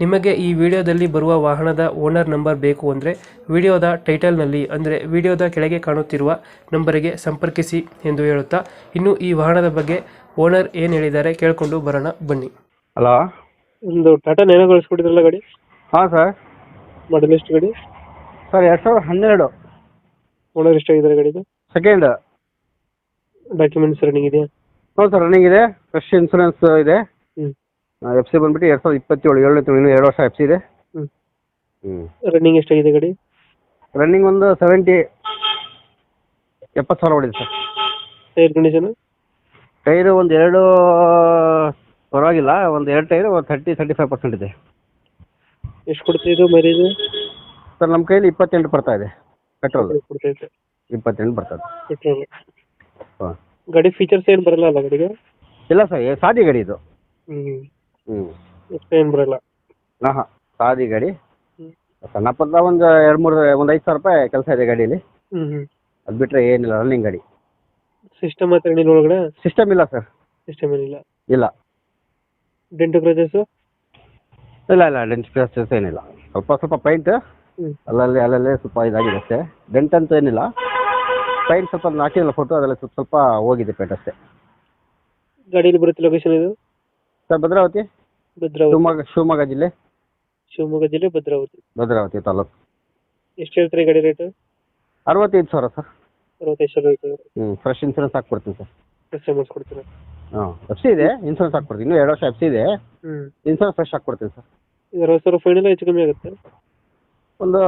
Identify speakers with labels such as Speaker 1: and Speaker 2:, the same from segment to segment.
Speaker 1: ನಿಮಗೆ ಈ ವಿಡಿಯೋದಲ್ಲಿ ಬರುವ ವಾಹನದ ಓನರ್ ನಂಬರ್ ಬೇಕು ಅಂದರೆ ವಿಡಿಯೋದ ಟೈಟಲ್ನಲ್ಲಿ ಅಂದರೆ ವಿಡಿಯೋದ ಕೆಳಗೆ ಕಾಣುತ್ತಿರುವ ನಂಬರಿಗೆ ಸಂಪರ್ಕಿಸಿ ಎಂದು ಹೇಳುತ್ತಾ ಇನ್ನು ಈ ವಾಹನದ ಬಗ್ಗೆ ಓನರ್ ಏನು ಹೇಳಿದ್ದಾರೆ ಕೇಳಿಕೊಂಡು ಬರೋಣ ಬನ್ನಿ.
Speaker 2: ಹಲೋ?
Speaker 1: ಒಂದು ಟಾಟಾ ನೇನೋ ಕಳಿಸ್ಕೊಟ್ಟಿದ್ರಲ್ಲ ಗಾಡಿ?
Speaker 2: ಹಾಂ ಸರ್.
Speaker 1: ಮಾಡಲ್ ಎಷ್ಟು ಗಾಡಿ?
Speaker 2: ಸರ್ ಎರಡು ಸಾವಿರದ ಹನ್ನೆರಡು.
Speaker 1: ಓನರ್ ಎಷ್ಟಾಗಿದ್ದಾರೆ ಗಾಡಿದು?
Speaker 2: ಸೆಕೆಂಡ್
Speaker 1: ಡಾಕ್ಯುಮೆಂಟ್ಸ್ ರನ್ನಿಂಗ್ ಇದೆಯಾ?
Speaker 2: ಹ್ಞೂ ಸರ್ ರನ್ನಿಂಗ್ ಇದೆ. ಫ್ರೆಶ್ ಇನ್ಸೂರೆನ್ಸ್ ಇದೆ. ಎಫ್ ಸಿ ಬಂದ್ಬಿಟ್ಟು ಎರಡು ಸಾವಿರದ ಇಪ್ಪತ್ತೇಳು ಏಳನೇ ತಿಂಗಳು ಇನ್ನೂ ಎರಡು ವರ್ಷ ಎಫ್ ಸಿ ಇದೆ.
Speaker 1: ಹ್ಞೂ
Speaker 2: ಹ್ಞೂ
Speaker 1: ರನ್ನಿಂಗ್ ಎಷ್ಟಾಗಿದೆ ಗಾಡಿ?
Speaker 2: ರನ್ನಿಂಗ್ ಒಂದು ಸೆವೆಂಟಿ ಎಪ್ಪತ್ತು ಸಾವಿರ ಹೊಡಿದೆ ಸರ್.
Speaker 1: ಟೈರ್ ಕಂಡೀಷನ್
Speaker 2: ಟೈರು ಒಂದು ಎರಡು ಪರವಾಗಿಲ್ಲ ಒಂದು ಎರಡು ಟೈರು ಒಂದು ಥರ್ಟಿ ತರ್ಟಿ ಫೈವ್ ಪರ್ಸೆಂಟ್ ಇದೆ.
Speaker 1: ಎಷ್ಟು ಕೊಡ್ತಾ ಇದು ಮೈಲೇಜ್
Speaker 2: ಸರ್ ನಮ್ಮ ಕೈಯಲ್ಲಿ ಇಪ್ಪತ್ತೆಂಟು ಬರ್ತಾ ಇದೆ ಪೆಟ್ರೋಲ್
Speaker 1: ಕೊಡ್ತೈತೆ
Speaker 2: ಇಪ್ಪತ್ತೆಂಟು ಬರ್ತಾ
Speaker 1: ಪೆಟ್ರೋಲ್
Speaker 2: ಹಾಂ.
Speaker 1: ಗಾಡಿ ಫೀಚರ್ಸ್ ಏನು ಬರಲ್ಲ ಅಲ್ಲ ಗಾಡಿಗೆ?
Speaker 2: ಇಲ್ಲ ಸರ್ ಏ- ಸಾದಿ ಗಾಡಿ ಇದು.
Speaker 1: ಹ್ಞೂ
Speaker 2: ಹ್ಞೂ
Speaker 1: ಏನು ಬರಲ್ಲ.
Speaker 2: ಹಾಂ ಹಾಂ ಸಾದಿ ಗಾಡಿ ಸಣ್ಣ ಪುಟ್ಟ ಒಂದು ಎರಡು ಮೂರು ಒಂದು ಐದು ಸಾವಿರ ರೂಪಾಯಿ ಕೆಲಸ ಇದೆ ಗಾಡಿಲಿ.
Speaker 1: ಹ್ಞೂ ಹ್ಞೂ
Speaker 2: ಅದು ಬಿಟ್ಟರೆ ಏನಿಲ್ಲ ರನ್ನಿಂಗ್ ಗಾಡಿ.
Speaker 1: ಸಿಸ್ಟಮ್ ಹತ್ರ ಏನಿಲ್ಲ ಒಳಗಡೆ?
Speaker 2: ಸಿಸ್ಟಮ್ ಇಲ್ಲ ಸರ್
Speaker 1: ಸಿಸ್ಟಮ್ ಏನಿಲ್ಲ.
Speaker 2: ಇಲ್ಲ.
Speaker 1: ಡೆಂಟು ಕ್ರಜಸ್
Speaker 2: ಇಲ್ಲ ಇಲ್ಲ ಡೆಂಟ್ ಸ್ಕ್ರಾಚಸ್ ಏನಿಲ್ಲ. ಸ್ವಲ್ಪ ಸ್ವಲ್ಪ ಪೈಂಟ್
Speaker 1: ಹ್ಞೂ
Speaker 2: ಅಲ್ಲಲ್ಲಿ ಅಲ್ಲಲ್ಲೇ ಸ್ವಲ್ಪ ಇದಾಗಿದೆ ಅಷ್ಟೇ. ಡೆಂಟ್ ಅಂತ ಏನಿಲ್ಲ. ಪೈಂಟ್ ಸ್ವಲ್ಪ ಹಾಕಿಲ್ಲ ಫೋಟೋ ಅದರಲ್ಲಿ ಸ್ವಲ್ಪ ಸ್ವಲ್ಪ ಹೋಗಿದೆ ಪೇಂಟ್ ಅಷ್ಟೇ.
Speaker 1: ಗಾಡಿಯಲ್ಲಿ ಬರುತ್ತೆ ಲೊಕೇಶನ್ ಇದು?
Speaker 2: ಸರ್ ಭದ್ರಾವತಿ?
Speaker 1: ಭದ್ರಾವತಿ.
Speaker 2: ಶಿವಮೊಗ್ಗ ಶಿವಮೊಗ್ಗ ಜಿಲ್ಲೆ?
Speaker 1: ಶಿವಮೊಗ್ಗ ಜಿಲ್ಲೆ ಭದ್ರಾವತಿ.
Speaker 2: ಭದ್ರಾವತಿ ತಾಲೂಕು.
Speaker 1: ಎಷ್ಟು ಹೇಳ್ತೀರಿ ಗಾಡಿ ರೇಟ್?
Speaker 2: ಅರವತ್ತೈದು ಸಾವಿರ ಸರ್.
Speaker 1: ಅರವತ್ತೈದು ಸಾವಿರ ಹೇಳ್ತೀವಿ
Speaker 2: ಹ್ಞೂ ಫ್ರೆಶ್ ಇನ್ಸೂರೆನ್ಸ್ ಹಾಕ್ಕೊಡ್ತೀನಿ ಸರ್.
Speaker 1: ಫ್ರೆಶ್ ಅಮೌಂಟ್ ಕೊಡ್ತೀನಿ
Speaker 2: ಹಾಂ ಎಫ್ ಸಿ ಇದೆ ಇನ್ಸೂರೆನ್ಸ್ ಹಾಕ್ಕೊಡ್ತೀನಿ. ಇನ್ನೂ ಎರಡು ವರ್ಷ ಎಫ್ ಸಿ ಇದೆ.
Speaker 1: ಹ್ಞೂ
Speaker 2: ಇನ್ಸೂರೆನ್ಸ್ ಫ್ರೆಶ್ ಹಾಕ್ಕೊಡ್ತೀನಿ ಸರ್.
Speaker 1: ಅರವತ್ತು ಸಾವಿರ ಫೈನಲ್ ಹೆಚ್ಚು ಕಮ್ಮಿ ಆಗುತ್ತೆ?
Speaker 2: ಒಂದು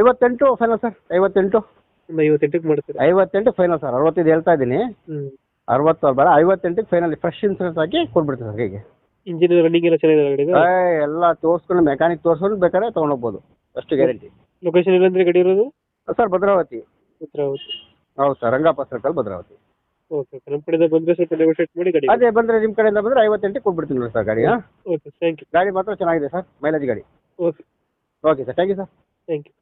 Speaker 2: ಐವತ್ತೆಂಟು ಫೈನಲ್ ಸರ್ ಐವತ್ತೆಂಟು.
Speaker 1: ಒಂದು ಐವತ್ತೆಂಟಕ್ಕೆ ಮಾಡ್ತೀರಾ?
Speaker 2: ಐವತ್ತೆಂಟು ಫೈನಲ್ ಸರ್ ಅರವತ್ತೈದು ಹೇಳ್ತಾ ಇದ್ದೀನಿ.
Speaker 1: ಹ್ಞೂ
Speaker 2: ಅರವತ್ತು ಬೇಡ ಐವತ್ತೆಂಟಕ್ಕೆ ಫೈನಲ್ ಫ್ರೆಶ್ ಇನ್ಸೂರೆನ್ಸ್ ಹಾಕಿ ಕೊಟ್ಬಿಡ್ತೀನಿ ಸರ್ ಕೈಗೆ
Speaker 1: ಇಂಜಿನ್ ರನ್ನಿಂಗ್ ಎಲ್ಲ ಚೆನ್ನಾಗಿದೆ
Speaker 2: ಏ, ಎಲ್ಲ ತೋರಿಸ್ಕೊಂಡು ಮೆಕ್ಯಾನಿಕ್ ತೋರಿಸ್ಕೊಂಡು ಬೇಕಾದ್ರೆ ತೊಗೊಂಡೋಗ್ಬೋದು. ಅಷ್ಟು ಗ್ಯಾರಂಟಿ
Speaker 1: ಲೊಕೇಶನ್ ಇಲ್ಲಂದ್ರೆ ಗಾಡಿ ಇರೋದು?
Speaker 2: ಸರ್ ಭದ್ರಾವತಿ.
Speaker 1: ಭದ್ರಾವತಿ.
Speaker 2: ಹೌದು sir Rangappa circle Bhadravati.
Speaker 1: Okay okay ನಮ್ಮ ಕಡೆಯಿಂದ ಬಂದರೆ ಸ್ವಲ್ಪ ನೆಗೋಷಿಯೇಟ್ ಮಾಡಿ ಗಾಡಿ
Speaker 2: ಅದೇ ಬಂದ್ರೆ ನಿಮ್ಮ ಕಡೆಯಿಂದ ಬಂದರೆ ಐವತ್ತೆಂಟಕ್ಕೆ ಕೊಟ್ಬಿಡ್ತೀನಿ ನೋಡಿ ಸರ್ ಗಾಡಿ ಹಾಂ?
Speaker 1: ಓಕೆ ಥ್ಯಾಂಕ್ ಯು
Speaker 2: ಗಾಡಿ ಮಾತ್ರ ಚೆನ್ನಾಗಿದೆ ಸರ್ ಮೈಲೇಜ್ ಗಾಡಿ.
Speaker 1: Okay
Speaker 2: okay sir thank you sir.
Speaker 1: Thank you